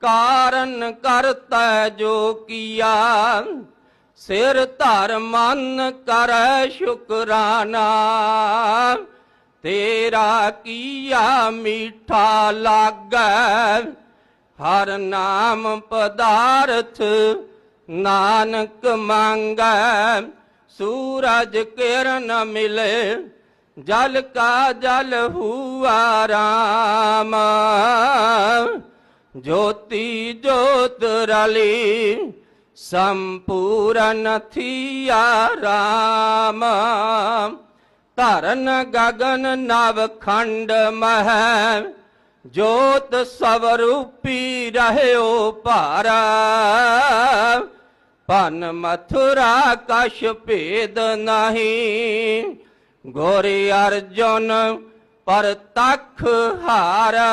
ਕਾਰਨ ਕਰਤਾ ਜੋ ਕੀਆ। ਸਿਰ ਧਰ ਮਨ ਕਰੈ ਸ਼ੁਕਰਾਨਾ। ਤੇਰਾ ਕੀਆ ਮੀਠਾ ਲਾਗੈ। ਹਰ ਨਾਮ ਪਦਾਰਥ ਨਾਨਕ ਮੰਗੈ। ਸੂਰਜ ਕਿਰਨ ਮਿਲੇ, ਜਲ ਕਾ ਜਲ ਹੁਆ ਰਾਮ। ਜੋਤੀ ਜੋਤ ਰਲੀ ਸੰਪੂਰਨ ਥੀਆ ਰਾਮ। ਧਰਨ ਗਗਨ ਨਵ ਖੰਡ ਮਹਿ, ਜੋਤ ਸਵਰੂਪੀ ਰਹਿਓ ਭਾਰਾ। ਪਨ ਮਥੁਰਾ ਕਸ਼ ਭੇਦ ਨਹੀਂ, ਗੋਰੀ ਅਰਜੁਨ ਪਰ ਤਖ ਹਾਰਾ।